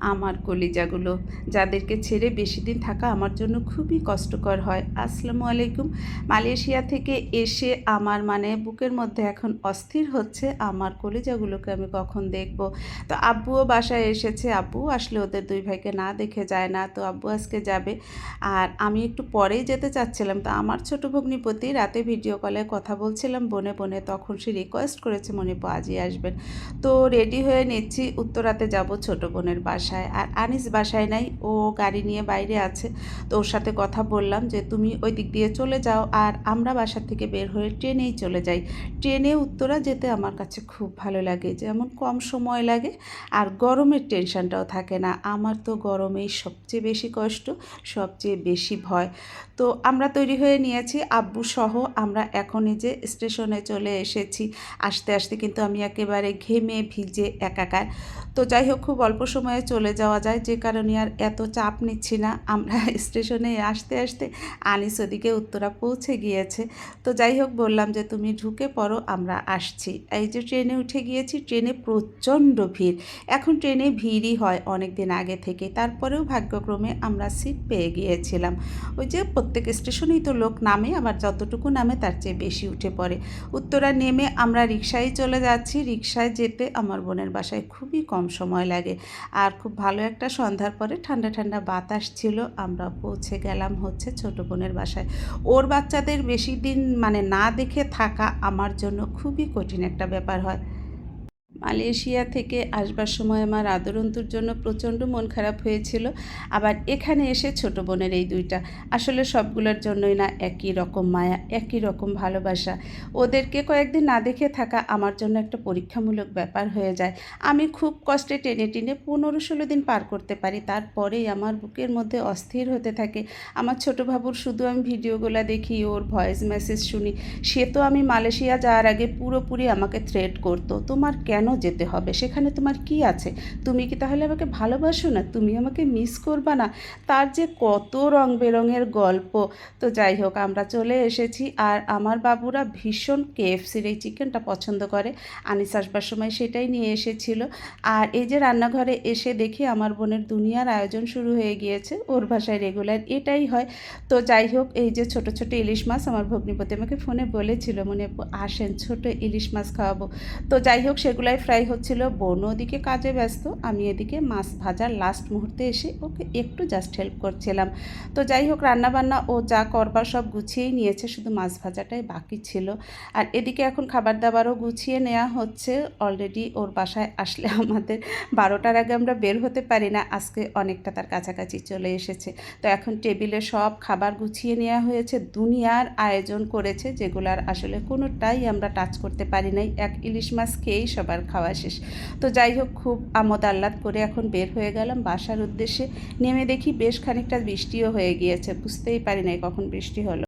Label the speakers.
Speaker 1: আমার কলিজাগুলো। যাদেরকে ছেড়ে বেশি দিন থাকা আমার জন্য খুবই কষ্টকর হয়। আসসালামু আলাইকুম। মালয়েশিয়া থেকে এসে আমার মানে বুকের মধ্যে এখন অস্থির হচ্ছে। আমার কলিজাগুলোকে আমি কখন দেখব? তো আব্বুও বাসায় এসেছে। আব্বু আসলে ওদের দুই ভাইকে না দেখে যায় না। তো আব্বু আজকে যাবে। আর আমি একটু পরেই যেতে চাচ্ছিলাম। তো আমার ছোট ভগ্নিপতি রাতে ভিডিও কলে কথা বলছিলাম। বনে বনে তখন সে রিকোয়েস্ট করেছে মনিপু আজই আসবেন। তো রেডি হয়ে নিচ্ছি। উত্তরাতে যাব ছোট বোনের বাসায়। আর আনিস বাসায় নাই, ও গাড়ি নিয়ে বাইরে আছে। তো ওর সাথে কথা বললাম যে, তুমি ওই দিক দিয়ে চলে যাও, আর আমরা বাসা থেকে বের হয়ে ট্রেনেই চলে যাই। ট্রেনে উত্তরা যেতে আমার কাছে খুব ভালো লাগে, যেমন কম সময় লাগে, আর গরমের টেনশনটাও থাকে না। আমার তো গরমেই সবচেয়ে বেশি কষ্ট, সবচেয়ে বেশি ভয়। তো আমরা তৈরি হয়ে নিয়েছি, আব্বু সহ আমরা এখনই যে স্টেশনে চলে এসেছি। আসতে আসতে কিন্তু আমি একেবারে ঘেমে ভিজে একাকার। তো যাই হোক, খুব অল্প সময়ে চলে যাওয়া যায়। যে কারণে আর এত চাপ নিচ্ছি না। আমরা স্টেশনে আসতে আসতে আনিস ওদিকে উত্তরা পৌঁছে গিয়েছে। তো যাই হোক, বললাম যে তুমি ঢুকে পড়ো, আমরা আসছি। এই যে ট্রেনে উঠে গিয়েছি, ট্রেনে প্রচণ্ড ভিড়। এখন ট্রেনে ভিড়ই হয় অনেক দিন আগে থেকে। তারপরেও ভাগ্যক্রমে আমরা সিট পেয়ে গিয়েছিলাম। ওই যে প্রত্যেক স্টেশনেই তো লোক নামে, আবার যতটুকু নামে তার চেয়ে বেশি উঠে পড়ে। উত্তরা নেমে আমরা রিক্সায় চলে যাচ্ছি। রিক্সায় যেতে আমার বোনের বাসায় খুবই কম সময় লাগে। আর খুব ভালো একটা সন্ধ্যার পরে ঠান্ডা ঠান্ডা বাতাস ছিল, আমরা পৌঁছে গেলাম হচ্ছে ছোট বোনের বাসায়। ওর বাচ্চাদের বেশি দিন মানে না দেখে থাকা আমার জন্য খুবই কঠিন একটা ব্যাপার হয়। মালয়েশিয়া থেকে আসবার সময় আমার আদরন্তুর জন্য প্রচণ্ড মন খারাপ হয়েছিল। আবার এখানে এসে ছোট বোনের এই দুইটা। আসলে সবগুলোর জন্যই না একই রকম মায়া, একই রকম ভালোবাসা। ওদেরকে কয়েকদিন না দেখে থাকা আমার জন্য একটা পরীক্ষামূলক ব্যাপার হয়ে যায়। আমি খুব কষ্টে টেনে টেনে পনেরো ষোলো দিন পার করতে পারি। তারপরেই আমার বুকের মধ্যে অস্থির হতে থাকে। আমার ছোট বাবুর শুধু আমি ভিডিওগুলো দেখি, ওর ভয়েস মেসেজ শুনি। সে তো আমি মালয়েশিয়া যাওয়ার আগে পুরোপুরি আমাকে থ্রেট করতো। তোমার কেন যেতে হবে। সেখানে তোমার কি আছে? তুমি কি তাহলে আমাকে ভালোবাসো না? তুমি আমাকে মিস করবা না? তার যে কত রং বেরঙের গল্প। তো যাই হোক, আমরা চলে এসেছি আর আমার বাবুরা ভীষণ কেএফসির এই চিকেনটা পছন্দ করে। আনিস আসবার সময় সেটাই নিয়ে এসেছিল। আর এই যে রান্নাঘরে এসে দেখি আমার বোনের দুনিয়ার আয়োজন শুরু হয়ে গিয়েছে। ওর ভাষায় রেগুলার এটাই হয়। তো যাই হোক, এই যে ছোট ছোট ইলিশ মাছ আমার ভগ্নিপতি আমাকে ফোনে বলেছিল, মনে আসেন, ছোট ইলিশ মাছ খাওয়াবো। তো যাই হোক, সেগুলাই ফ্রাই হচ্ছিল বোন ওদিকে কাজে ব্যস্ত, আমি এদিকে মাছ ভাজার লাস্ট মুহূর্তে এসে ওকে একটু জাস্ট হেল্প করছিলাম। তো যাই হোক, রান্নাবান্না ও যা করবার সব গুছিয়েই নিয়েছে, শুধু মাছ ভাজাটাই বাকি ছিল। আর এদিকে এখন খাবার দাবারও গুছিয়ে নেওয়া হচ্ছে। অলরেডি ওর বাসায় আসলে আমাদের বারোটার আগে আমরা বের হতে পারি না, আজকে অনেকটা তার কাছাকাছি চলে এসেছে। তো এখন টেবিলে সব খাবার গুছিয়ে নেওয়া হয়েছে, দুনিয়ার আয়োজন করেছে, যেগুলার আসলে কোনোটাই আমরা টাচ করতে পারি নাই। এক ইলিশ মাছ খেয়েই সবার খাওয়া শেষ। তো যাই হোক, খুব আমোদ আহ্লাদ করে এখন বের হয়ে গেলাম বাসার উদ্দেশ্যে। নেমে দেখি বেশ খানিকটা বৃষ্টিও হয়ে গিয়েছে, বুঝতেই পারি নাই কখন বৃষ্টি হলো।